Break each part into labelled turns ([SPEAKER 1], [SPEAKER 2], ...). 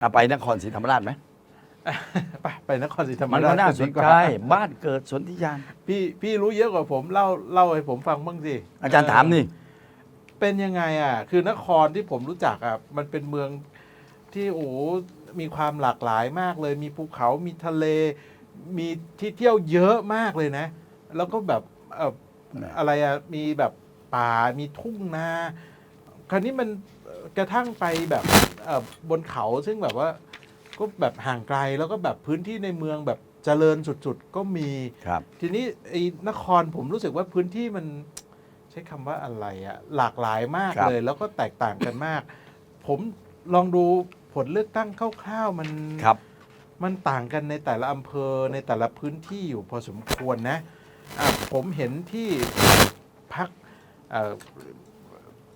[SPEAKER 1] อะไปนครศรีธรรมราชไหม
[SPEAKER 2] ไปไปนครศรีธรรม
[SPEAKER 1] มัน
[SPEAKER 2] รา
[SPEAKER 1] ก็
[SPEAKER 2] ช
[SPEAKER 1] น่าสน
[SPEAKER 2] ดีกว่
[SPEAKER 1] ใจบ้านเกิดสนธิยาน
[SPEAKER 2] พี่พี่รู้เยอะกว่าผมเล่าเล่าให้ผมฟังบ้างสิ
[SPEAKER 1] อาจารย์ถามนี่
[SPEAKER 2] เป็นยังไงอะ คือนครที่ผมรู้จักอะมันเป็นเมืองที่โอ้โหมีความหลากหลายมากเลย มีภูเขามีทะเล มีที่เที่ยวเยอะมากเลยนะ แล้วก็แบบเอ่อ
[SPEAKER 1] นะ
[SPEAKER 2] อะไรอะมีแบบป่ามีทุ่งนา คราวนี้มันเอ่อกระทั่งไปแบบ เอ่อบนเขาซึ่งแบบว่าก็แบบห่างไกลแล้วก็แบบพื้นที่ในเมืองแบบเจริญสุดๆ ก็มี
[SPEAKER 1] ครับ
[SPEAKER 2] ทีนี้ไอ้นครผมรู้สึกว่าพื้นที่มันใช้คำว่าอะไรอะหลากหลายมาก
[SPEAKER 1] ครับ
[SPEAKER 2] เลย แล้วก็แตกต่างกันมาก ผมลองดูผลเลือกตั้งคร่าวๆมัน
[SPEAKER 1] ครับ
[SPEAKER 2] มันต่างกันในแต่ละอำเภอในแต่ละพื้นที่อยู่พอสมควรนะอะผมเห็นที่พักเ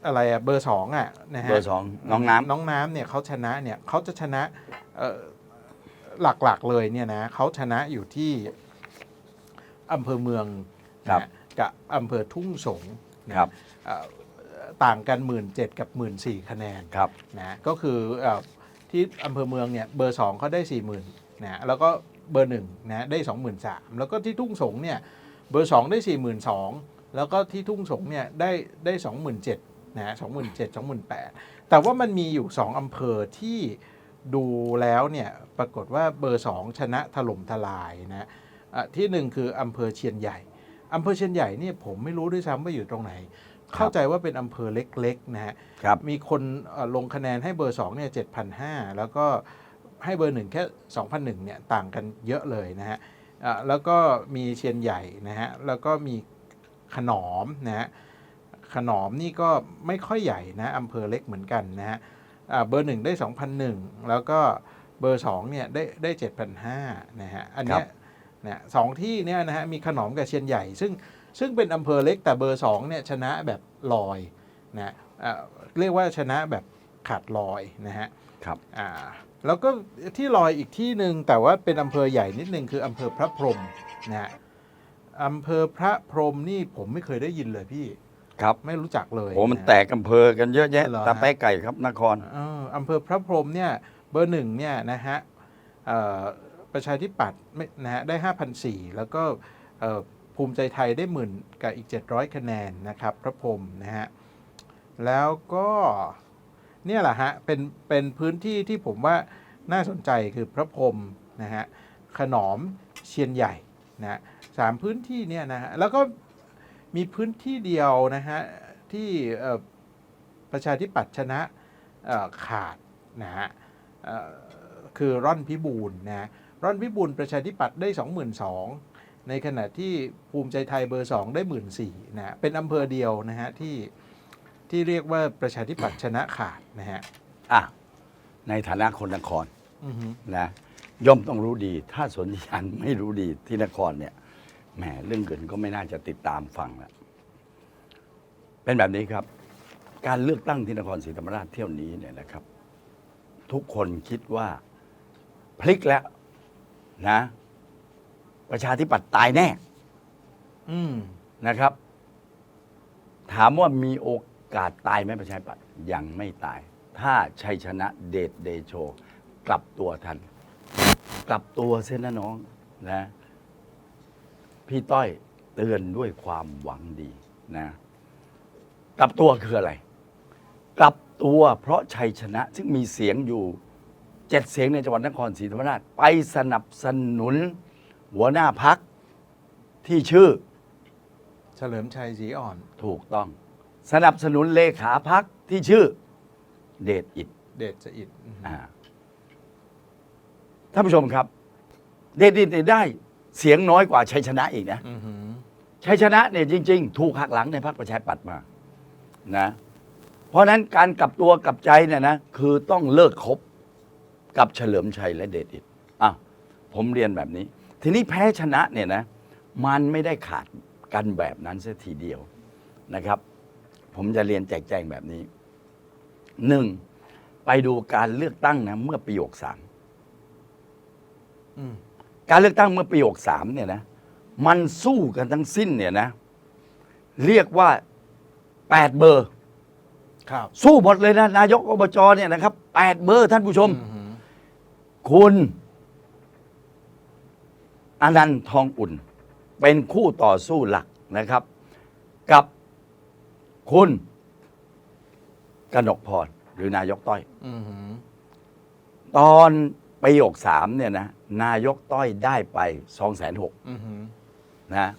[SPEAKER 2] อ่ออะไรอะเบอร์สองอะนะฮะ
[SPEAKER 1] เบอร์สองน้องน้ำ
[SPEAKER 2] น้องน้ำเนี่ยเขาชนะเนี่ยเขาจะชนะเอ่อหลักๆเลยเนี่ยนะเขาชนะอยู่ที่อำเภอเมืองนะครับฮะกับอำเภอทุ่งสงนะครับ เอ่อต่างกันหมื่นเจ็ดกับหมื่นสี่คะแนน
[SPEAKER 1] ครับ
[SPEAKER 2] นะก็คือเออที่อำเภอเมืองเนี่ยเบอร์สองเขาได้สี่หมื่นนะแล้วก็เบอร์หนึ่งนะได้สองหมื่นสามแล้วก็ที่ทุ่งสงเนี่ยเบอร์สองได้สี่หมื่นสองแล้วก็ที่ทุ่งสงเนี่ยได้ได้สองหมื่ นเจ็ดนะสองหมื่นเจ็ดสองหมื่นแปดแต่ว่ามันมีอยู่สองอำเภอที่ดูแล้วเนี่ยปรากฏว่าเบอร์สองชนะถล่มทลายนะอะที่หนึ่งคืออำเภอเชียนใหญ่อำเภอเชียนใหญ่เนี่ยผมไม่รู้ด้วยซ้ำว่าอยู่ตรงไหน เข้าใจว่าเป็นอำเภอเล็กๆนะฮะ
[SPEAKER 1] ครับ
[SPEAKER 2] มีคนเอ่อลงคะแนนให้เบอร์2เนี่ย7,500แล้วก็ให้เบอร์หนึ่งแค่2,001เนี่ยต่างกันเยอะเลยนะฮะอะแล้วก็มีเชียนใหญ่นะฮะแล้วก็มีขนอมนะฮะ ขนอมนี่ก็ไม่ค่อยใหญ่นะอำเภอเล็กเหมือนกันนะฮะอะเบอร์หนึ่งได้ 2,001 แล้วก็เบอร์ 2 เนี่ยได้ได้ 7,500นะฮะอันเนี้ยเนี่ยสองที่เนี่ยนะฮะมีขนอมกับเชียนใหญ่ ซึ่งซึ่งเป็นอำเภอเล็กแต่เบอร์ 2 เนี่ยชนะแบบลอยนะอะเรียกว่าชนะแบบขาดลอยนะฮะ
[SPEAKER 1] ครับ
[SPEAKER 2] อ่าแล้วก็ที่ลอยอีกที่หนึ่งแต่ว่าเป็นอำเภอใหญ่นิดนึงคืออำเภอพระพรหมนะฮะอำเภอพระพรหมนี่ผมไม่เคยได้ยินเลยพี่
[SPEAKER 1] ครับ
[SPEAKER 2] ไม่รู้จักเลย
[SPEAKER 1] โอ้มันะ
[SPEAKER 2] ฮะ
[SPEAKER 1] แตกอำเภอกันเยอะแยะ
[SPEAKER 2] เหรอฮะ
[SPEAKER 1] ตาแป้ไก่ครับนคร
[SPEAKER 2] เอออำเภอพระพรหมเนี่ยเบอร์หนึ่งเนี่ยนะฮะเอ่อประชาธิปัตย์ไม่นะฮะได้5,004แล้วก็เอ่อภูมิใจไทยได้หมื่นกับอีก 700 คะแนนนะครับพระพรหมนะฮะแล้วก็เนี่ยแหละฮะเป็นเป็นพื้นที่ที่ผมว่าน่าสนใจคือพระพรหมนะฮะขนอมเชียนใหญ่นะฮะสามพื้นที่เนี่ยนะฮะแล้วก็ มีพื้นที่เดียวนะฮะที่เอ่อประชาธิปัตย์ชนะเอ่อขาดนะฮะเอ่อคือร่อนพิบูลนะร่อนพิบูลประชาธิปัตย์ได้ 22,000ในขณะที่ภูมิใจไทยเบอร์ 2 ได้ 14,000นะเป็นอำเภอเดียวนะฮะที่ที่เรียกว่าประชาธิปัตย์ชนะขาดนะฮะ
[SPEAKER 1] อะในฐานะคนนคร
[SPEAKER 2] อือฮึ
[SPEAKER 1] นะย่อมต้องรู้ดี ถ้าสนธิยานไม่รู้ดีที่นครเนี่ย แหมเรื่องเกินก็ไม่น่าจะติดตามฟังละเป็นแบบนี้ครับ การเลือกตั้งที่นครศรีธรรมราชเที่ยวนี้เนี่ยนะครับ ทุกคนคิดว่าพลิกแล้วนะ ประชาธิปัตย์ตายแน่
[SPEAKER 2] อืม
[SPEAKER 1] นะครับ ถามว่ามีโอกาสตายไหมประชาธิปัตย์ยังไม่ตาย ถ้าชัยชนะเดชเดโช กลับตัวทัน กลับตัวเส้นนะน้องนะ พี่ต้อยเตือนด้วยความหวังดีนะกลับตัวคืออะไร กลับตัวเพราะชัยชนะ ซึ่งมีเสียงอยู่เจ็ดเสียงในจังหวัดนครศรีธรรมราชไปสนับสนุนหัวหน้าพักที่ชื่อ
[SPEAKER 2] เฉลิมชัยศรีอ่อน
[SPEAKER 1] ถูกต้อง สนับสนุนเลขาพักที่ชื่อ เดชอิด
[SPEAKER 2] เดชจะอิดอือฮึ
[SPEAKER 1] อ่าท่านผู้ชมครับ เดชอิดเนี่ยได้ เสียงน้อยกว่าชัยชนะอีกนะ
[SPEAKER 2] อือฮึ
[SPEAKER 1] ชัยชนะเนี่ยจริง ๆ ถูกหักหลังในพรรคประชาธิปัตย์มานะเพราะฉะนั้นการกลับตัวกลับใจเนี่ยนะคือต้องเลิกคบกับเฉลิมชัยและเดชอิดอะผมเรียนแบบนี้ ทีนี้แพ้ชนะเนี่ยนะ มันไม่ได้ขาดกันแบบนั้นเสียทีเดียวนะครับ ผมจะเรียนแจกแจงแบบนี้หนึ่งไปดูการเลือกตั้งนะ เมื่อปีสาม
[SPEAKER 2] อืม
[SPEAKER 1] การเลือกตั้งเมื่อปีสามเนี่ยนะมันสู้กันทั้งสิ้นเนี่ยนะ เรียกว่าแปดเบอร์
[SPEAKER 2] ครับ
[SPEAKER 1] สู้หมดเลยนะนายกอบจเนี่ยนะครับแปดเบอร์ท่านผู้ชม
[SPEAKER 2] อือฮึ
[SPEAKER 1] คุณอนันต์ทองอุ่น เป็นคู่ต่อสู้หลักนะครับ กับคุณกนกพรหรือนายกต้อย
[SPEAKER 2] อือหือ
[SPEAKER 1] ตอน ปีหกสามเนี่ยนะนายกต้อยได้ไปสองแสนหก
[SPEAKER 2] อือหือ
[SPEAKER 1] นะ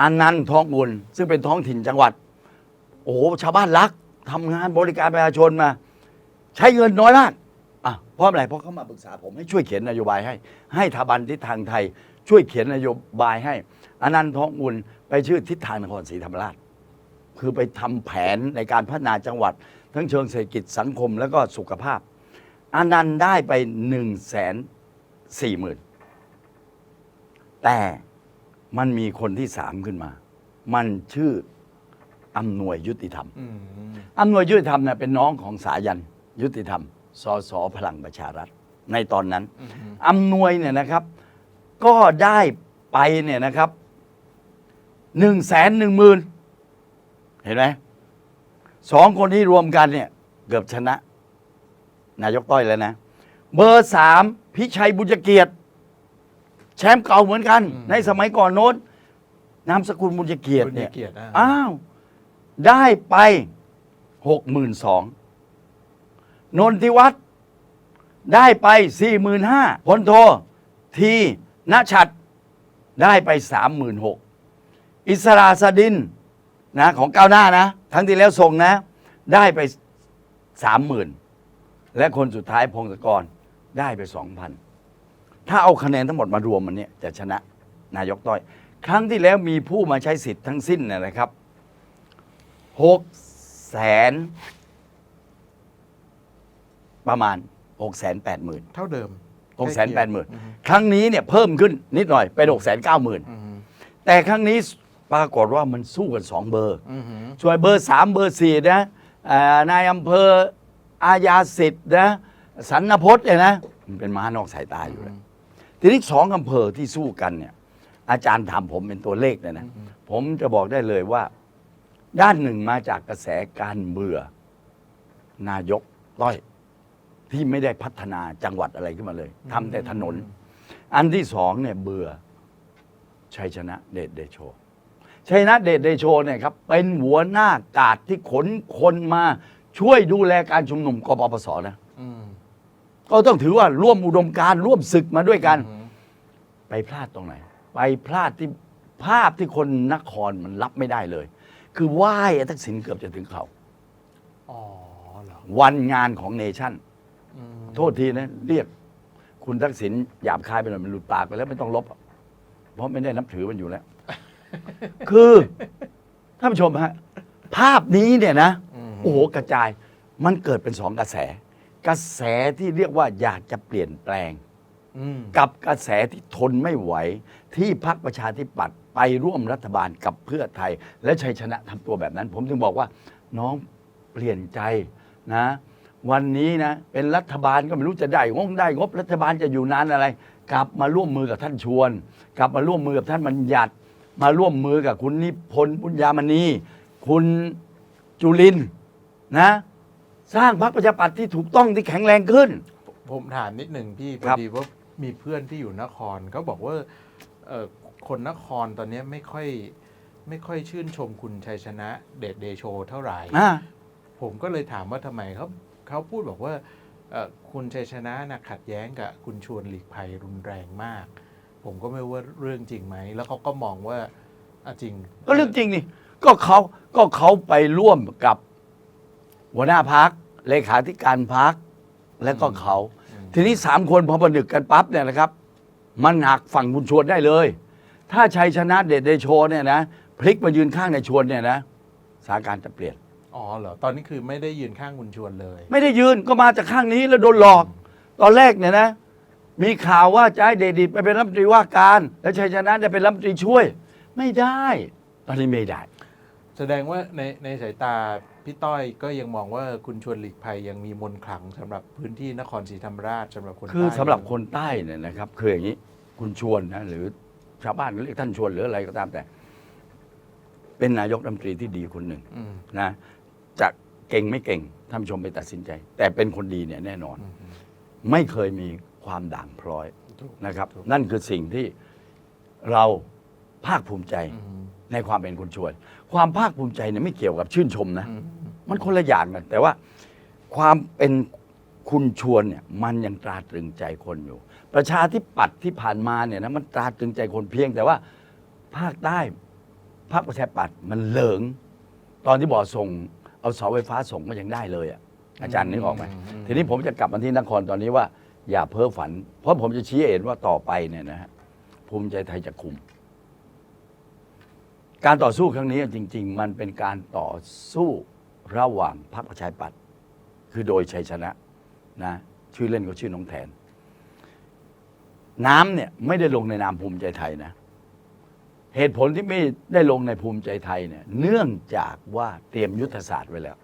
[SPEAKER 1] อันนั้นต์ทองอุ่นซึ่งเป็นท้องถิ่นจังหวัด โอ้โหชาวบ้านรักทำงานบริการประชาชนมา ใช้เงินน้อยมากอะเพราะอะไรเพราะเขามาปรึกษาผมให้ช่วยเขียนนโยบายให้ ให้ทบันทิศทางไทย ช่วยเขียนนโยบายให้อันนั้นต์ทองอุ่นไปชื่อทิศทางนครศรีธรรมราช คือไปทำแผนในการพัฒนาจังหวัด ทั้งเชิงเศรษฐกิจสังคมแล้วก็สุขภาพ อันนั้นต์ได้ไปหนึ่งแสนสี่หมื่นแต่มันมีคนที่สามขึ้นมา มันชื่ออำนวยยุติธรรม
[SPEAKER 2] อืม
[SPEAKER 1] อำนวยยุติธรรมเนี่ยเป็นน้องของสายันยุติธรรมสสพลังประชารัฐ ในตอนนั้น
[SPEAKER 2] อือหือ
[SPEAKER 1] อำนวยเนี่ยนะครับ ก็ได้ไปเนี่ยนะครับหนึ่งแสนหนึ่งหมื่นเห็นไหมสองคนที่รวมกันเนี่ย เกือบชนะ นายกต้อยแล้วนะ เบอร์สามพิชัยบุญเกียรติแชมป์เก่าเหมือนกันในสมัยก่อนโน้นนามสกุลบุญเกียรติ
[SPEAKER 2] บุญ
[SPEAKER 1] เนี่ย
[SPEAKER 2] เกียรติอะ
[SPEAKER 1] อ้าว ได้ไปหกหมื่นสองนนทิวัฒน์ได้ไปสี่หมื่นห้าพลโท ทีนชัด ได้ไปสามหมื่นหกอิสราสดินนะของก้าวหน้านะทั้งที่แล้วส่งนะ ได้ไปสามหมื่น และคนสุดท้ายพงศกรได้ไปสองพันถ้าเอาคะแนนทั้งหมดมารวมมันเนี่ยจะชนะนายกต้อย ครั้งที่แล้วมีผู้มาใช้สิทธิ์ทั้งสิ้นนะนะครับหกแสนประมาณหกแสนแปดหมื่น
[SPEAKER 2] เท่าเดิม
[SPEAKER 1] หกแสนแปดหมื่น
[SPEAKER 2] อือหือ
[SPEAKER 1] ครั้งนี้เนี่ยเพิ่มขึ้นนิดหน่อยเป็นหกแสนเก้าหมื่น
[SPEAKER 2] อือหือ
[SPEAKER 1] แต่ครั้งนี้ปรากฏว่ามันสู้กันสองเบอร์
[SPEAKER 2] อือหือ
[SPEAKER 1] ส่วนเบอร์สามเบอร์สี่นะเอ่อนายอำเภอ อาญาสิทธิ์นะสันนพจน์เนี่ยนะมันเป็นม้านอกสายตาอยู่แล้วทีนี้สองอำเภอที่สู้กันเนี่ย อาจารย์ถามผมเป็นตัวเลขเนี่ยนะผมจะบอกได้เลยว่า ด้านหนึ่งมาจากกระแสการเบื่อ นายกต้อย ที่ไม่ได้พัฒนาจังหวัดอะไรขึ้นมาเลยทำแต่ถนน อันที่สองเนี่ยเบื่อชัยชนะเดชเดโชชัยชนะเดชเดโชเนี่ยครับ เป็นหัวหน้ากาดที่ขนคนมา ช่วยดูแลการชุมนุมกปปสนะ
[SPEAKER 2] อืม
[SPEAKER 1] ก็ต้องถือว่าร่วมอุดมการณ์ร่วมศึกมาด้วยกัน
[SPEAKER 2] อือหือ
[SPEAKER 1] ไปพลาดตรงไหน ไปพลาดที่ภาพที่คนนครมันรับไม่ได้เลย คือไหว้ทักษิณเกือบจะถึงเขา
[SPEAKER 2] อ๋อเหรอ
[SPEAKER 1] วันงานของเนชั่น
[SPEAKER 2] อืม
[SPEAKER 1] โทษทีนะ เรียกคุณทักษิณหยาบคายไปหน่อยมันหลุดปากไปแล้วไม่ต้องลบอะเพราะไม่ได้นับถือมันอยู่แล้ว คือท่านผู้ชมฮะ ภาพนี้เนี่ยนะ
[SPEAKER 2] ม
[SPEAKER 1] โอ้โหกระจายมันเกิดเป็นสองกระแส กระแสที่เรียกว่าอยากจะเปลี่ยนแปลง
[SPEAKER 2] อืม
[SPEAKER 1] กับกระแสที่ทนไม่ไหว ที่พักประชาธิปัตย์ไปร่วมรัฐบาลกับเพื่อไทย และชัยชนะทำตัวแบบนั้น ผมถึงบอกว่า น้องเปลี่ยนใจนะ วันนี้นะ เป็นรัฐบาลก็ไม่รู้จะได้งบได้งบรัฐบาลจะอยู่นานอะไร กลับมาร่วมมือกับท่านชวน กลับมาร่วมมือกับท่านบัญญัติ มาร่วมมือกับคุณนิพนธ์ปุญญามณีคุณจุลินทร์ นะ สร้างพรรคประชาธิปัตย์ที่ถูกต้องที่แข็งแรงขึ้น
[SPEAKER 2] ผมถามนิดหนึ่งพี่พ
[SPEAKER 1] ครั
[SPEAKER 2] อบดีว่ามีเพื่อนที่อยู่นครเขาบอกว่าเอ่อคนนครตอนนี้ไม่ค่อยไม่ค่อยชื่นชมคุณชัยชนะเดชเดโชเท่าไหร่
[SPEAKER 1] อ่า
[SPEAKER 2] ผมก็เลยถามว่าทำไมเขาเขาพูดบอกว่าเอ่อคุณชัยชนะนะขัดแย้งกับคุณชวนหลีกภัยรุนแรงมาก ผมก็ไม่รู้ว่าเรื่องจริงไหม แล้วเขาก็มองว่าอะจริง
[SPEAKER 1] ก็เรื่องจริงนี่ก็เขาก็เขาไปร่วมกับ หัวหน้าพักเลขาธิการพักและก็เขา
[SPEAKER 2] อืม
[SPEAKER 1] ทีนี้สามคนพอประนึกกันปั๊บเนี่ยนะครับ มันหักฝั่งคุณชวนได้เลย ถ้าชัยชนะเดชเดโชเนี่ยนะพลิกมายืนข้างในชวนเนี่ยนะสถานการณ์จะเปลี่ยน
[SPEAKER 2] อ๋อเหรอ ตอนนี้คือไม่ได้ยืนข้างคุณชวนเลย
[SPEAKER 1] ไม่ได้ยืนก็มาจากข้างนี้แล้วโดนหลอก ตอนแรกเนี่ยนะ มีข่าวว่าจะให้เดดิตไปเป็นรัฐมนตรีว่าการ และชัยชนะจะเป็นรัฐมนตรีช่วย ไม่ได้ ตอนนี้ไม่ได้
[SPEAKER 2] แสดงว่าในในสายตาพี่ต้อยก็ยังมองว่าคุณชวนหลีกภัยยังมีมนต์ขลังสำหรับพื้นที่นครศรีธรรมราชสำหรับคน
[SPEAKER 1] คือ
[SPEAKER 2] ใต้
[SPEAKER 1] สำหรับคนใต้เนี่ยนะครับคืออย่างนี้คุณชวนนะหรือชาวบ้านเรียกท่านชวนหรืออะไรก็ตามแต่ เป็นนายกรัฐมนตรีที่ดีคนหนึ่ง
[SPEAKER 2] อืม
[SPEAKER 1] นะจะเก่งไม่เก่งท่านผู้ชมไปตัดสินใจ แต่เป็นคนดีเนี่ยแน่นอน
[SPEAKER 2] อืม
[SPEAKER 1] ไม่เคยมีความด่างพร้อย
[SPEAKER 2] ถูก
[SPEAKER 1] นะครับ
[SPEAKER 2] ถูก
[SPEAKER 1] นั่นคือสิ่งที่เราภาคภูมิใจ
[SPEAKER 2] อืม
[SPEAKER 1] ในความเป็นคุณชวน ความภาคภูมิใจเนี่ยไม่เกี่ยวกับชื่นชมนะ
[SPEAKER 2] มั
[SPEAKER 1] นคนละอย่างกันแต่ว่าความเป็นคุณชวนเนี่ยมันยังตราตรึงใจคนอยู่ ประชาธิปัตย์ที่ผ่านมาเนี่ยนะมันตราตรึงใจคนเพียง แต่ว่าภาคใต้ภาคประชาธิปัตย์มันเหลิง ตอนที่บ่อส่ง เอาเสาไฟฟ้าส่งก็ยังได้เลยอะอาจารย์นึกออกไหมทีนี้ผมจะกลับมาที่นครตอนนี้ว่า อย่าเพ้อฝัน เพราะผมจะชี้เห็นว่าต่อไปเนี่ยนะฮะภูมิใจไทยจะคุม การต่อสู้ครั้งนี้จริง ๆ มันเป็นการต่อสู้ระหว่างพรรคประชาธิปัตย์คือโดยชัยชนะนะชื่อเล่นก็ชื่อน้องแทน น้ำเนี่ยไม่ได้ลงในนามภูมิใจไทยนะเหตุผลที่ไม่ได้ลงในภูมิใจไทยเนี่ยเนื่องจากว่าเตรียมยุทธศาสตร์ไว้แล้ว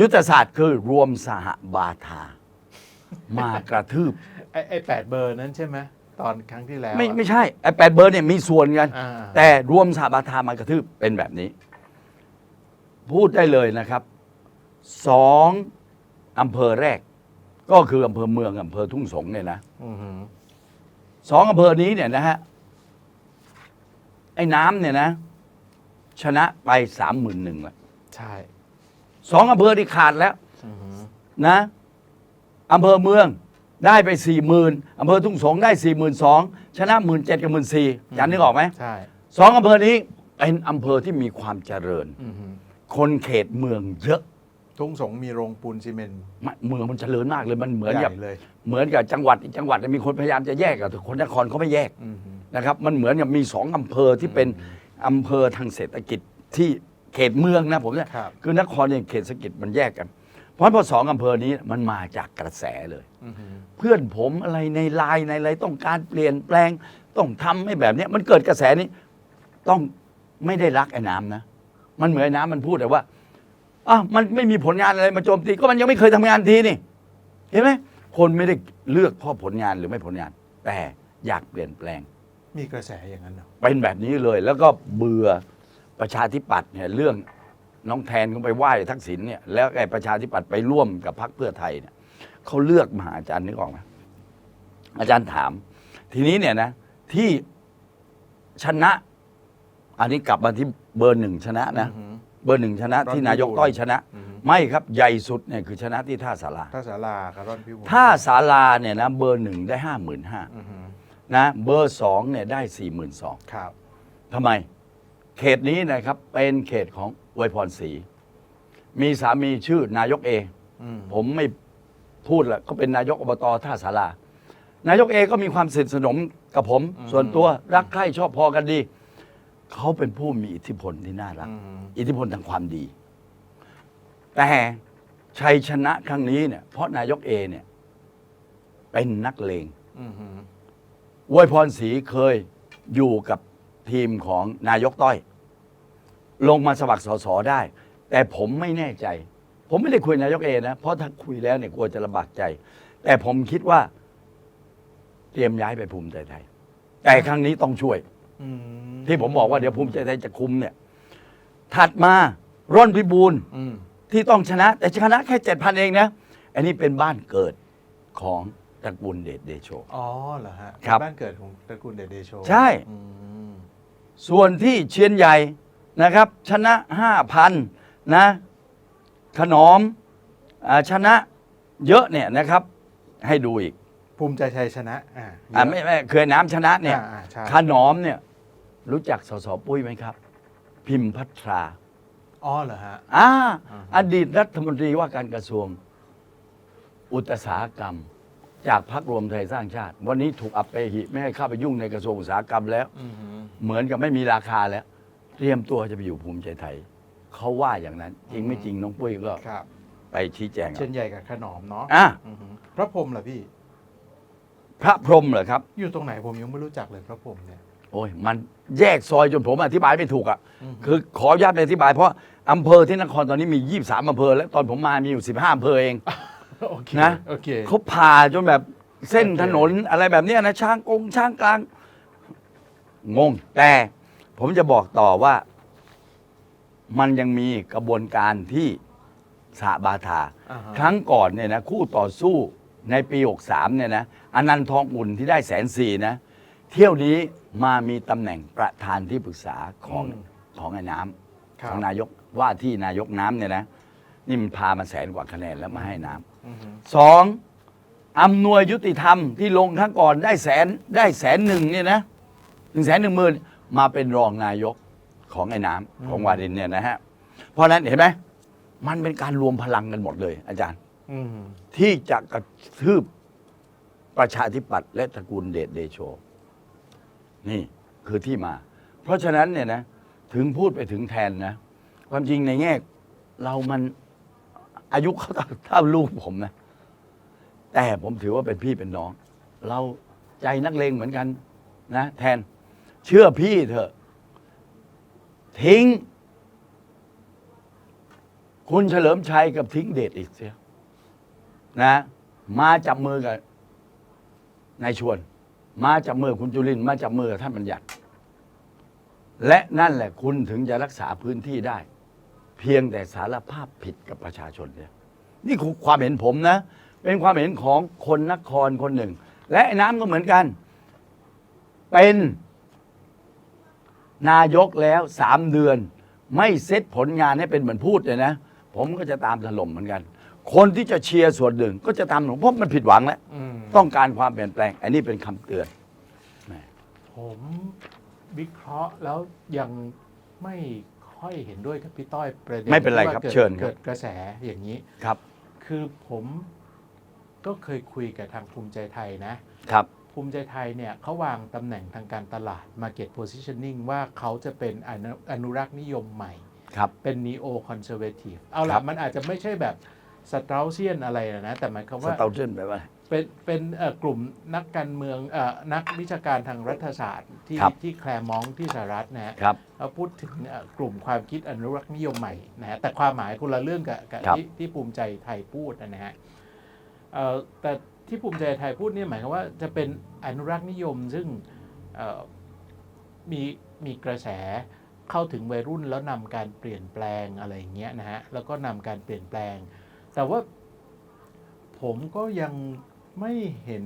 [SPEAKER 1] ยุทธศาสตร์คือรวมสหบาทา มากระทืบ
[SPEAKER 2] ไอ้ไอ้แปดเบอร์นั้นใช่ไหม ตอนครั้งที่แล้ว
[SPEAKER 1] ไม่
[SPEAKER 2] อะ
[SPEAKER 1] ไม่ใช่ไอ้แปดเบอร์เนี่ยมีส่วนกัน
[SPEAKER 2] อ่า
[SPEAKER 1] แต่รวมสหบาทามากระทืบเป็นแบบนี้ พูดได้เลยนะครับสองอำเภอแรก ก็คืออำเภอเมืองอำเภอทุ่งสงเนี่ยนะ
[SPEAKER 2] อือหือ
[SPEAKER 1] สองอำเภอนี้เนี่ยนะฮะไอ้น้ำเนี่ยนะ ชนะไปสามหมื่นหนึ่งละ
[SPEAKER 2] ใช่
[SPEAKER 1] สองอำเภอที่ขาดแล้ว
[SPEAKER 2] อือหือ
[SPEAKER 1] นะอำเภอเมือง ได้ไปสี่หมื่นอำเภอทุ่งสงได้สี่หมื่นสองชนะหมื่นเจ็ดกับหมื่นสี่จานนึกออกไหม
[SPEAKER 2] ใช่
[SPEAKER 1] สองอำเภอนี้เป็นอำเภอที่มีความเจริญ
[SPEAKER 2] อือหือ
[SPEAKER 1] คนเขตเมืองเยอะ
[SPEAKER 2] ทุ่งสงมีโรงปูนซีเมนต์
[SPEAKER 1] ไม่เมืองมันเจริญมากเลยมันเหมือน
[SPEAKER 2] ให
[SPEAKER 1] กับ
[SPEAKER 2] ญ่เลย
[SPEAKER 1] เหมือนกับจังหวัดอีกจังหวัดมีคนพยายามจะแยกกับแต่คนนครเขาไม่แยก
[SPEAKER 2] อือหือ
[SPEAKER 1] นะครับมันเหมือนกับมีสองอำเภอที่เป็นอำเภอทางเศรษฐกิจที่เขตเมืองนะผมเนี่ย
[SPEAKER 2] ครับ
[SPEAKER 1] คือนครเนี่ยเขตเศรษฐกิจมันแยกกัน เพราะพอสองอำเภอนี้มันมาจากกระแสเลย
[SPEAKER 2] อือหือ
[SPEAKER 1] เพื่อนผมอะไรในไลน์ในอะไรต้องการเปลี่ยนแปลง ต้องทำให้แบบเนี้ยมันเกิดกระแสนี้ ต้องไม่ได้รักไอ้น้ำนะ มันเหมือนไอ้น้ำมันพูดแต่ว่าอะมันไม่มีผลงานอะไรมาโจมตีก็มันยังไม่เคยทำงานทีนี่ เห็นไหมคนไม่ได้เลือกเพ่อผลงานหรือไม่ผลงาน แต่อยากเปลี่ยนแปลง
[SPEAKER 2] มีกระแสอย่างนั้นเหรอ
[SPEAKER 1] เป็นแบบนี้เลย แล้วก็เบื่อประชาธิปัตย์เนี่ยเรื่อง น้องแทนเขาไปไหว้ทักษิณเนี่ยแล้วไอ้ประชาธิปัตย์ไปร่วมกับพรรคเพื่อไทยเนี่ยเขาเลือกมาหาอาจารย์นึกออกไหมอาจารย์ถาม ทีนี้เนี่ยนะ ที่ชนะ อันนี้กลับมาที่เบอร์หนึ่งชนะนะ
[SPEAKER 2] อือหือ
[SPEAKER 1] เบอร์หนึ่งชนะ ที่นายกต้อยชนะ
[SPEAKER 2] อือหือ
[SPEAKER 1] ไม่ครับใหญ่สุดเนี่ยคือชนะที่ท่าสารา
[SPEAKER 2] ท่าสารากับร่อนพิบูล
[SPEAKER 1] ท่าสาราเนี่ยนะเบอร์หนึ่งได้ห้าหมื่นห้า
[SPEAKER 2] อือหือ
[SPEAKER 1] นะเบอร์สองเนี่ยได้สี่หมื่นสอง
[SPEAKER 2] ครับ
[SPEAKER 1] ทำไม เขตนี้นะครับ เป็นเขตของ อวยพรศรีมีสามีชื่อนายกเอ
[SPEAKER 2] อืม
[SPEAKER 1] ผมไม่พูดละก็เป็นนายกอบตท่าสารานายกเอก็มีความสนิทสนมกับผม ส่วนตัวรักใคร่ชอบพอกันดี เขาเป็นผู้มีอิทธิพลที่น่ารัก
[SPEAKER 2] อืม
[SPEAKER 1] อิทธิพลทางความดี แต่ชัยชนะครั้งนี้เนี่ย เพราะนายกเอเนี่ย เป็นนักเลง
[SPEAKER 2] อือหือ
[SPEAKER 1] อวยพรศรีเคยอยู่กับทีมของนายกต้อย ลงมาสมัครสสได้ แต่ผมไม่แน่ใจ ผมไม่ได้คุยนายกเอนะ เพราะถ้าคุยแล้วเนี่ยกลัวจะลำบากใจ แต่ผมคิดว่า เตรียมย้ายไปภูมิใจไทย แต่ครั้งนี้ต้องช่วย
[SPEAKER 2] อืม
[SPEAKER 1] ที่ผมบอกว่าเดี๋ยวภูมิใจไทยจะคุมเนี่ย ถัดมาร่อนพิบูล
[SPEAKER 2] อืม
[SPEAKER 1] ที่ต้องชนะ แต่ชนะแค่เจ็ดพันเองนะ อันนี้เป็นบ้านเกิดของตระกูลเดชเดโช
[SPEAKER 2] อ๋อเหรอฮะ
[SPEAKER 1] ครับ
[SPEAKER 2] เป็นบ้านเกิดของตระกูลเดชเดโช
[SPEAKER 1] ใช่
[SPEAKER 2] อืม
[SPEAKER 1] ส่วนที่เชียนใหญ่ นะครับ ชนะห้าพันนะขนอมอาชนะเยอะเนี่ยนะครับ ให้ดูอีก
[SPEAKER 2] ภูมิใจไทยชนะอ่า
[SPEAKER 1] อ่าไม่ไม่เคยน้ำชนะเนี่ย
[SPEAKER 2] อ่าอ่าใช่
[SPEAKER 1] ขนอมเนี่ย รู้จักสสปุ้ยไหมครับ พิมพ์พัทรา
[SPEAKER 2] อ๋อเหรอฮะ
[SPEAKER 1] อ่า
[SPEAKER 2] อ่าฮะ
[SPEAKER 1] อดีตรัฐมนตรีว่าการกระทรวง อุตสาหกรรม จากพรรครวมไทยสร้างชาติ วันนี้ถูกอัปเปหิไม่ให้เข้าไปยุ่งในกระทรวงอุตสาหกรรมแล้ว
[SPEAKER 2] อือหือ
[SPEAKER 1] เหมือนกับไม่มีราคาแล้ว เตรียมตัวจะไปอยู่ภูมิใจไทย เขาว่าอย่างนั้น จริงไม่จริงน้องปุ้ยก็
[SPEAKER 2] ครับ
[SPEAKER 1] ไปชี้แจง
[SPEAKER 2] เช่นใหญ่กับขนอมเนาะ
[SPEAKER 1] อะ
[SPEAKER 2] อือหือพระพรหมเหรอพี่
[SPEAKER 1] พระพรหมเหรอครับ
[SPEAKER 2] อยู่ตรงไหนผมยังไม่รู้จักเลยพระพรหมเนี่ย
[SPEAKER 1] โอ้ยมันแยกซอยจนผมอธิบายไม่ถูกอะ
[SPEAKER 2] อืม
[SPEAKER 1] คือขออนุญาตไปอธิบายเพราะอำเภอที่นครตอนนี้มี 23อำเภอ แล้วตอนผมมามีอยู่ 15อำเภอเอง
[SPEAKER 2] โอเค
[SPEAKER 1] นะ
[SPEAKER 2] โอเค
[SPEAKER 1] เขาผ่าจนแบบเส้น
[SPEAKER 2] โอเค
[SPEAKER 1] ถนนอะไรแบบเนี้ยนะช้างกงช้างกลาง งง แต่ ผมจะบอกต่อว่า มันยังมีกระบวนการที่สหบาทา
[SPEAKER 2] อ่าฮะ
[SPEAKER 1] ครั้งก่อนเนี่ยนะคู่ต่อสู้ในปี 63เนี่ยนะอนันต์ทองอุ่นที่ได้แสนสี่นะ เที่ยวนี้มามีตำแหน่งประธานที่ปรึกษาของ
[SPEAKER 2] อืม
[SPEAKER 1] ของไอ้น้
[SPEAKER 2] ครับำ
[SPEAKER 1] ของนายกว่าที่นายกน้ำเนี่ยนะ นี่มันพามาแสนกว่าคะแนนแล้วมาให้น้ำ
[SPEAKER 2] อือฮึ
[SPEAKER 1] สองอำนวยยุติธรรมที่ลงครั้งก่อนได้แสนได้แสนหนึ่งเนี่ยนะหนึ่งแสนหนึ่งหมื่น มาเป็นรองนายกของไอ้น้ำของวารินเนี่ยนะฮะ เพราะฉะนั้นเห็นไหมมันเป็นการรวมพลังกันหมดเลย อาจารย์
[SPEAKER 2] อืม
[SPEAKER 1] ที่จะกระทืบประชาธิปัตย์และตระกูลเดชเดโช นี่คือที่มา เพราะฉะนั้นเนี่ยนะ ถึงพูดไปถึงแทนนะ ความจริงในแง่เรามันอายุเขาเท่าลูกผมนะ แต่ผมถือว่าเป็นพี่เป็นน้อง เราใจนักเลงเหมือนกัน นะ แทน เชื่อพี่เถอะ ทิ้ง คุณเฉลิมชัยกับทิ้งเดชอีกเสียนะ มาจับมือกับนายชวน มาจับมือคุณจุลินมาจับมือกับท่านบัญญัติ และนั่นแหละคุณถึงจะรักษาพื้นที่ได้ เพียงแต่สารภาพผิดกับประชาชนเนี่ยนี่คือความเห็นผมนะ เป็นความเห็นของคนนครคนหนึ่ง และไอ้น้ำก็เหมือนกัน เป็น นายกแล้วสามเดือน ไม่เซตผลงานให้เป็นเหมือนพูดเลยนะ ผมก็จะตามถล่มเหมือนกัน คนที่จะเชียร์ส่วนหนึ่งก็จะตามหลงเพราะมันผิดหวังแล้ว
[SPEAKER 2] อืม
[SPEAKER 1] ต้องการความเปลี่ยนแปลง อันนี้เป็นคำเตือน
[SPEAKER 2] ผมวิเคราะห์แล้วยังไม่ค่อยเห็นด้วยกับพี่ต้อยประเด็น
[SPEAKER 1] ไม่เป็นไร
[SPEAKER 2] ที่ว่า
[SPEAKER 1] ครับ
[SPEAKER 2] กิด
[SPEAKER 1] เชิญครับ
[SPEAKER 2] เกิดกระแสอย่างนี้
[SPEAKER 1] ครับ
[SPEAKER 2] คือผมก็เคยคุยกับทางภูมิใจไทยนะ
[SPEAKER 1] ครับ
[SPEAKER 2] ภูมิใจไทยเนี่ยเขาวางตำแหน่งทางการตลาด Market Positioning ว่าเขาจะเป็นอนุอนุรักษ์นิยมใหม่
[SPEAKER 1] ครับ
[SPEAKER 2] เป็น Neo Conservative เอา
[SPEAKER 1] ครั
[SPEAKER 2] ละ
[SPEAKER 1] บ
[SPEAKER 2] มันอาจจะไม่ใช่แบบสตราเซียนอะไรนะ แต่หมายความ
[SPEAKER 1] ส
[SPEAKER 2] ว่า
[SPEAKER 1] เตาเจนแปลว่าอะไร
[SPEAKER 2] เป็นเป็นเอ่อกลุ่มนักการเมืองเอ่อนักวิชาการทางรัฐศาสตร์ที่
[SPEAKER 1] ครับ
[SPEAKER 2] ที่แคลร์มองที่สหรัฐนะฮะ
[SPEAKER 1] ครับ
[SPEAKER 2] เขาพูดถึงเอ่อกลุ่มความคิดอนุรักษ์นิยมใหม่นะฮะแต่ความหมายคนละเรื่องกับกับ
[SPEAKER 1] ครับ
[SPEAKER 2] ที่ที่ภูมิใจไทยพูดนะฮะเอ่อแต่ ที่ภูมิใจไทยพูดเนี่ยหมายความว่าจะเป็นอนุรักษ์นิยมซึ่งเอ่อมีมีกระแสเข้าถึงวัยรุ่นแล้วนำการเปลี่ยนแปลงอะไรอย่างเงี้ยนะฮะแล้วก็นำการเปลี่ยนแปลง แต่ว่าผมก็ยังไม่เห็น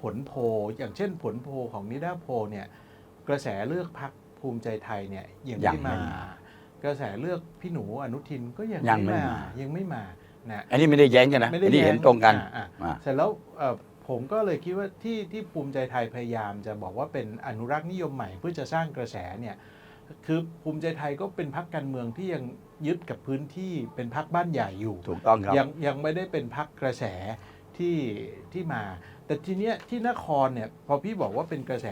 [SPEAKER 2] ผลโพลอย่างเช่นผลโพลของนิดาโพลเนี่ยกระแสเลือกพักภูมิใจไทยเนี่ยยัง
[SPEAKER 1] ยัง
[SPEAKER 2] ไม่
[SPEAKER 1] ไม่
[SPEAKER 2] มา
[SPEAKER 1] มา
[SPEAKER 2] กระแสเลือกพี่หนูอนุทินก็ยัง
[SPEAKER 1] ยังไม่
[SPEAKER 2] ไม่มา
[SPEAKER 1] มา
[SPEAKER 2] ยังไม่มา นะ
[SPEAKER 1] อันนี้ไม่ได้แย้งกันนะ
[SPEAKER 2] ไม่ได้
[SPEAKER 1] อันนี้
[SPEAKER 2] แย้
[SPEAKER 1] เห็นตรงกัน
[SPEAKER 2] อ่าอ่า
[SPEAKER 1] อ่า
[SPEAKER 2] เสร็จแล้วเอ่อผมก็เลยคิดว่าที่ที่ภูมิใจไทยพยายามจะบอกว่าเป็นอนุรักษ์นิยมใหม่เพื่อจะสร้างกระแสเนี่ยคือภูมิใจไทยก็เป็นพักการเมืองที่ยังยึดกับพื้นที่เป็นพักบ้านใหญ่อยู่
[SPEAKER 1] ถูกต้องครับ
[SPEAKER 2] ยังยังไม่ได้เป็นพักกระแสที่ที่มา แต่ทีเนี้ยที่นครเนี่ยพอพี่บอกว่าเป็นกระแส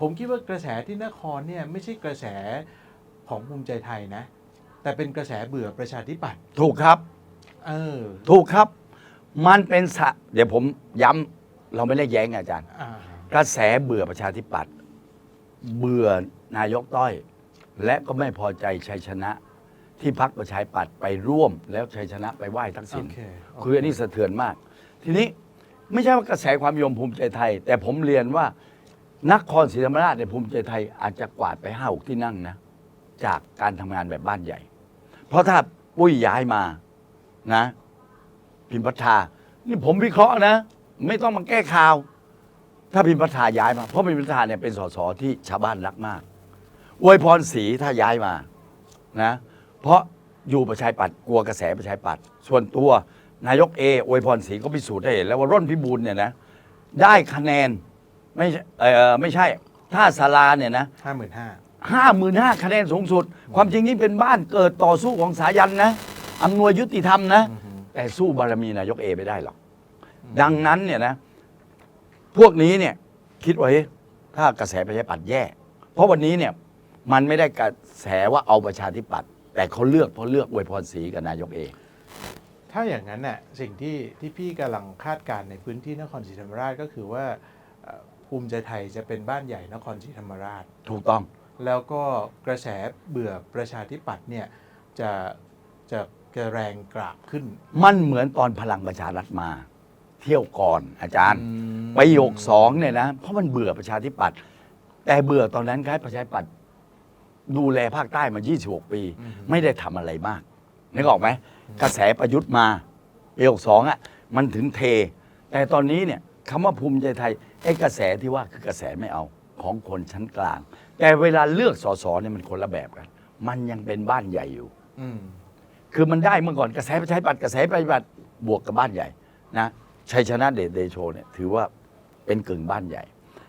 [SPEAKER 2] ผมคิดว่ากระแสที่นครเนี่ยไม่ใช่กระแสของภูมิใจไทยนะ แต่เป็นกระแสเบื่อประชาธิปัตย์
[SPEAKER 1] ถูกครับ
[SPEAKER 2] เออ
[SPEAKER 1] ถูกครับ มันเป็นสะเดี๋ยวผมย้ำเราไม่ได้แย้งอาจารย์
[SPEAKER 2] อ่า
[SPEAKER 1] กระแสเบื่อประชาธิปัตย์เบื่อนายกต้อย และก็ไม่พอใจชัยชนะ ที่พักประชาธิปัตย์ไปร่วมแล้วชัยชนะไปไหว้ทักษิณ
[SPEAKER 2] โอเคโอเค
[SPEAKER 1] คืออันนี้สะเทือนมาก ทีนี้ไม่ใช่ว่ากระแสความนิยมภูมิใจไทย แต่ผมเรียนว่านครศรีธรรมราชในยภูมิใจไทยอาจจะกวาดไปห้าหกที่นั่งนะ จากการทำงานแบบบ้านใหญ่ เพราะถ้าปุ้ยย้ายมา นะ พิมพ์พัฒนานี่ผมวิเคราะห์นะ ไม่ต้องมาแก้ข่าว ถ้าพิมพ์พัฒนาย้ายมา เพราะพิมพ์พัฒนาเนี่ยเป็นสสที่ชาวบ้านรักมากอวยพรศรีถ้าย้ายมานะ เพราะอยู่ประชาธิปัตย์กลัวกระแสประชาธิปัตย์ส่วนตัวนายกเออวยพรศรีก็พิสูจน์ได้เห็นแล้วว่าร่นพิบูลเนี่ยนะได้คะแนนไม่ใช่เออไม่ใช่ถ้าสาราเนี่ยนะ
[SPEAKER 2] ห้าหมื่นห้า
[SPEAKER 1] ห้าหมื่นห้าคะแนนสูงสุด ความจริงนี่เป็นบ้านเกิดต่อสู้ของสายันนะ อำนวยยุติธรรมนะ แต่สู้บารมีนายกเอไม่ได้หรอก ดังนั้นเนี่ยนะ พวกนี้เนี่ย คิดว่าเฮ้ยถ้ากระแสประชาธิปัตย์แย่ เพราะวันนี้เนี่ย มันไม่ได้กระแสว่าเอาประชาธิปัตย์แต่เขาเลือกเพราะเลือกอวยพรศรีกับนายกเอ
[SPEAKER 2] ถ้าอย่างนั้นน่ะสิ่งที่ที่พี่กำลังคาดการณ์ในพื้นที่นครศรีธรรมราชก็คือว่าเอ่อภูมิใจไทยจะเป็นบ้านใหญ่นครศรีธรรมราช
[SPEAKER 1] ถูกต้อง
[SPEAKER 2] แล้วก็กระแสเบื่อประชาธิปัตย์เนี่ยจะจะ จะแรงกราบขึ้น
[SPEAKER 1] มันเหมือนตอนพลังประชารัฐมา เที่ยวก่อนอาจารย์
[SPEAKER 2] อืม
[SPEAKER 1] ประโยคสองเนี่ยนะ เพราะมันเบื่อประชาธิปัตย์แต่เบื่อตอนนั้นคล้ายประชาธิปัตย์ดูแลภาคใต้มา 26 ปี ไม่ได้ทำอะไรมากนึกออกไหมกระแสประยุทธ์มาประโยคสองอะมันถึงเท แต่ตอนนี้เนี่ยคำว่าภูมิใจไทยไอ้กระแสที่ว่าคือกระแสไม่เอาของคนชั้นกลาง แต่เวลาเลือกสสเนี่ยมันคนละแบบกัน มันยังเป็นบ้านใหญ่อยู่
[SPEAKER 2] อืม
[SPEAKER 1] คือมันได้เมื่อก่อนกระแสประชาธิปัตย์กระแสประชาธิปัตย์บวกกับบ้านใหญ่นะชัยชนะเดชเดโชเนี่ยถือว่าเป็นกึ่งบ้านใหญ่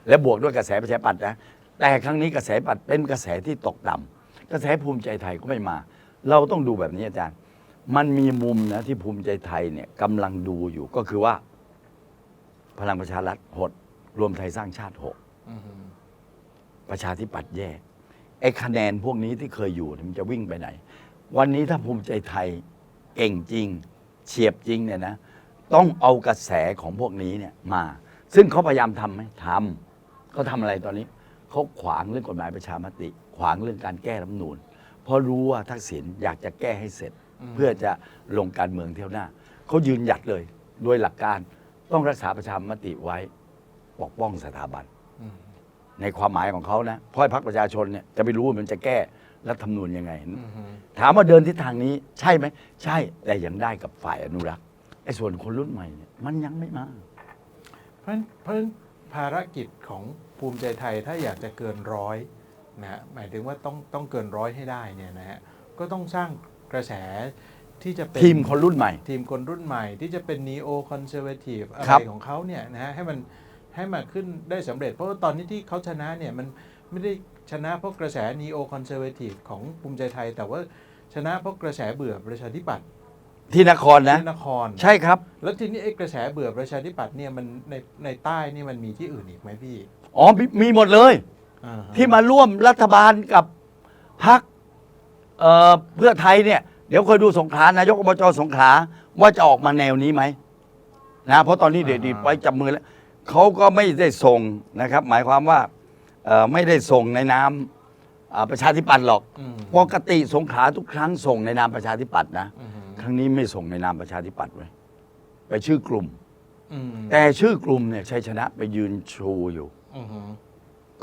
[SPEAKER 1] และบวกด้วยกระแสประชาธิปัตย์นะแต่ครั้งนี้กระแสประชาธิปัตย์เป็นกระแสที่ตกต่ำกระแสภูมิใจไทยก็ไม่มา เราต้องดูแบบนี้อาจารย์ มันมีมุมนะที่ภูมิใจไทยเนี่ยกำลังดูอยู่ก็คือว่า พลังประชารัฐหด รวมไทยสร้างชาติหก
[SPEAKER 2] อืม
[SPEAKER 1] ประชาธิปัตย์แย่ไอ้คะแนนพวกนี้ที่เคยอยู่เนี่ยมันจะวิ่งไปไหน วันนี้ถ้าภูมิใจไทยเก่งจริง เฉียบจริงเนี่ยนะต้องเอากระแสของพวกนี้เนี่ยมา ซึ่งเขาพยายามทำไหมทำเขาทำอะไรตอนนี้เขาขวางเรื่องกฎหมายประชามติ ขวางเรื่องการแก้รัฐธรรมนูญเพราะรู้ว่าทักษิณอยากจะแก้ให้เสร็จ เพื่อจะลงการเมืองเที่ยวหน้าเขายืนหยัดเลยโดยหลักการต้องรักษาประชามติไว้ปกป้องสถาบัน
[SPEAKER 2] อืม
[SPEAKER 1] ในความหมายของเขานะเพราะให้พรรคประชาชนเนี่ยจะไปรู้ว่ามันจะแก้ รัฐธรรมนูญยังไง
[SPEAKER 2] อืม
[SPEAKER 1] ถามว่าเดินทิศทางนี้ใช่ไหม ใช่แต่ยังได้กับฝ่ายอนุรักษ์ไอ้ส่วนคนรุ่นใหม่เนี่ยมันยังไม่มา
[SPEAKER 2] เพราะฉะนั้นเพราะฉะนั้นภารกิจของภูมิใจไทยถ้าอยากจะเกินร้อยนะฮะหมายถึงว่าต้องต้องเกินร้อยให้ได้เนี่ยนะฮะก็ต้องสร้างกระแสที่จะเป็น
[SPEAKER 1] ทีมคนรุ่นใหม่
[SPEAKER 2] ทีมคนรุ่นใหม่ที่จะเป็น neo conservative อะ
[SPEAKER 1] ครั
[SPEAKER 2] ไร
[SPEAKER 1] บ
[SPEAKER 2] ของเขาเนี่ยนะฮะให้มันให้มาขึ้นได้สำเร็จ เพราะว่าตอนนี้ที่เขาชนะเนี่ยมันไม่ได้ ชนะเพราะกระแส neo conservative ของภูมิใจไทย แต่ว่าชนะเพราะกระแสเบื่อประชาธิปัตย์
[SPEAKER 1] ที่นครนะ
[SPEAKER 2] ที่นคร
[SPEAKER 1] ใช่ครับ
[SPEAKER 2] แล้วทีนี้ไอ้กระแสเบื่อประชาธิปัตย์เนี่ยมันในในใต้นี่มันมีที่อื่นอีกไหมพี่
[SPEAKER 1] อ๋อมีมีหมดเลย
[SPEAKER 2] อ่าฮะ
[SPEAKER 1] ที่มาร่วมรัฐบาลกับพรรคเอ่อเพื่อไทยเนี่ย เดี๋ยวคอยดูสงขลานายกอบจสงขลาว่าจะออกมาแนวนี้ไหมนะเพราะตอนนี้เดดีไปจับมือแล้วเขาก็ไม่ได้ส่งนะครับ หมายความว่า เอ่อไม่ได้ส่งในนามอ่าประชาธิปัตย์หรอก
[SPEAKER 2] อืม
[SPEAKER 1] ปกติสงขลาทุกครั้งส่งในนามประชาธิปัตย์นะ
[SPEAKER 2] อืม
[SPEAKER 1] ครั้งนี้ไม่ส่งในนามประชาธิปัตย์ไว้ยไปชื่อกลุ่ม
[SPEAKER 2] อืม
[SPEAKER 1] แต่ชื่อกลุ่มเนี่ยชัยชนะไปยืนชูอยู่
[SPEAKER 2] อืม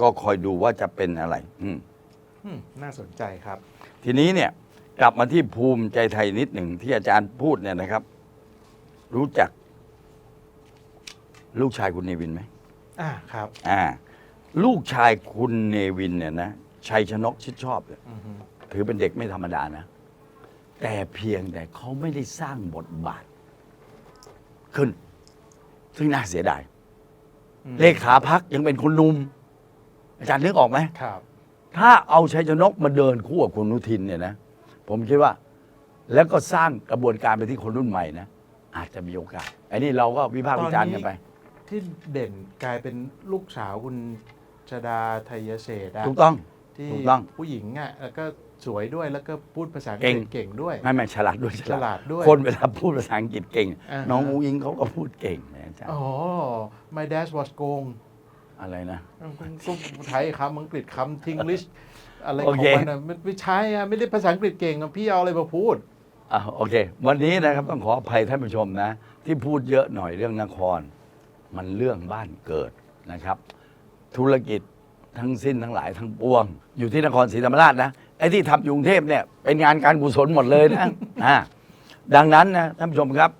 [SPEAKER 1] ก็คอยดูว่าจะเป็นอะไร อืม
[SPEAKER 2] อืมน่าสนใจครับ
[SPEAKER 1] ทีนี้เนี่ยกลับมาที่ภูมิใจไทยนิดหนึ่งที่อาจารย์พูดเนี่ยนะครับ รู้จัก ลูกชายคุณเนวินไหม
[SPEAKER 2] อ่าครับ
[SPEAKER 1] อ่า ลูกชายคุณเนวินเนี่ยนะชัยชนกชิดชอบเนี่ย
[SPEAKER 2] อืม
[SPEAKER 1] ถือเป็นเด็กไม่ธรรมดานะ แต่เพียงแต่เขาไม่ได้สร้างบทบาท ขึ้น ซึ่งน่าเสียดาย
[SPEAKER 2] อืม
[SPEAKER 1] เลขาพักยังเป็นคนหนุ่มอาจารย์นึกออกไหม
[SPEAKER 2] ครับ
[SPEAKER 1] ถ้าเอาชัยชนกมาเดินคู่กับคุณอนุทินเนี่ยนะ ผมคิดว่า แล้วก็สร้างกระบวนการไปที่คนรุ่นใหม่นะ อาจจะมีโอกาส อันนี้เราก็วิพากษ์วิจารณ์กันไป
[SPEAKER 2] ที่เด่นกลายเป็นลูกสาวคุณ ชดาไทยเศรษฐ์อะ
[SPEAKER 1] ถูกต้อง
[SPEAKER 2] ที่
[SPEAKER 1] ถูกต้อง
[SPEAKER 2] ผู้หญิงอะแล้วก็สวยด้วยแล้วก็พูดภาษาอัง
[SPEAKER 1] เก่
[SPEAKER 2] กฤ
[SPEAKER 1] ง
[SPEAKER 2] ษเก่งด้วย
[SPEAKER 1] ไม่ไม่ฉลาดด้วย
[SPEAKER 2] ฉลาดด้วย
[SPEAKER 1] คนเวลาพูดภาษาอังกฤษเก่ง
[SPEAKER 2] อ่าฮะ
[SPEAKER 1] น้องอูอิงเขาก็พูดเก่งนะอาจารย์
[SPEAKER 2] อ๋อ my dad was โกง
[SPEAKER 1] อะไรนะ
[SPEAKER 2] ก็ไทยคำอังกฤษคำทิงลิชอะไรข
[SPEAKER 1] โอ
[SPEAKER 2] อง
[SPEAKER 1] เค
[SPEAKER 2] มันอะมันไม่ใช่อะไม่ได้ภาษาอังกฤษเก่งอะพี่เอาอะไรมาพูด
[SPEAKER 1] อะโอเค วันนี้นะครับต้องขออภัยท่านผู้ชมนะ ที่พูดเยอะหน่อยเรื่องนคร มันเรื่องบ้านเกิดนะครับ ธุรกิจทั้งสิ้นทั้งหลายทั้งปวง อยู่ที่นครศรีธรรมราชนะไอ้ที่ทำอยู่กรุงเทพเนี่ยเป็นงานการกุศลหมดเลยนะอ่าดังนั้นนะท่านผู้ชมครับ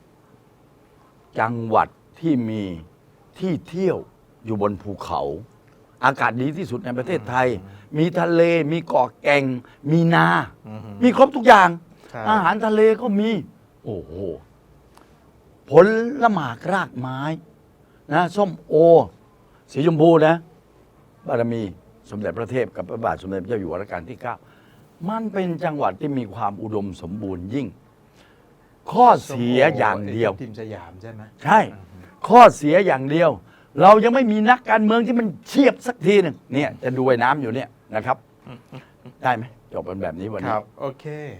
[SPEAKER 1] จังหวัดที่มีที่เที่ยวอยู่บนภูเขา อากาศดีที่สุดในประเทศไทย มีทะเลมีเกาะแก่ง มีนา
[SPEAKER 2] อือฮึ
[SPEAKER 1] มีครบทุกอย่าง
[SPEAKER 2] ใช่
[SPEAKER 1] อาหารทะเลก็มี โอ้โห ผลละหมากรากไม้ นะ ส้มโอ สีชมพูนะ บารมีสมเด็จพระเทพกับพระบาทสมเด็จพระเจ้าอยู่หัวรัชกาลที่เก้ามันเป็นจังหวัดที่มีความอุดมสมบูรณ์ยิ่ง ข้อเสียอย่างเดียว
[SPEAKER 2] ทีมสยามใช่ไหม
[SPEAKER 1] ใช่ ข้อเสียอย่างเดียว เรายังไม่มีนักการเมืองที่มันเฉียบสักทีหนึ่งเนี่ยจะดูไอ้น้ำอยู่เนี่ยนะครับ ได้ไหมจบกันแบบนี้วัน
[SPEAKER 2] ค
[SPEAKER 1] นี้
[SPEAKER 2] รับ โอเค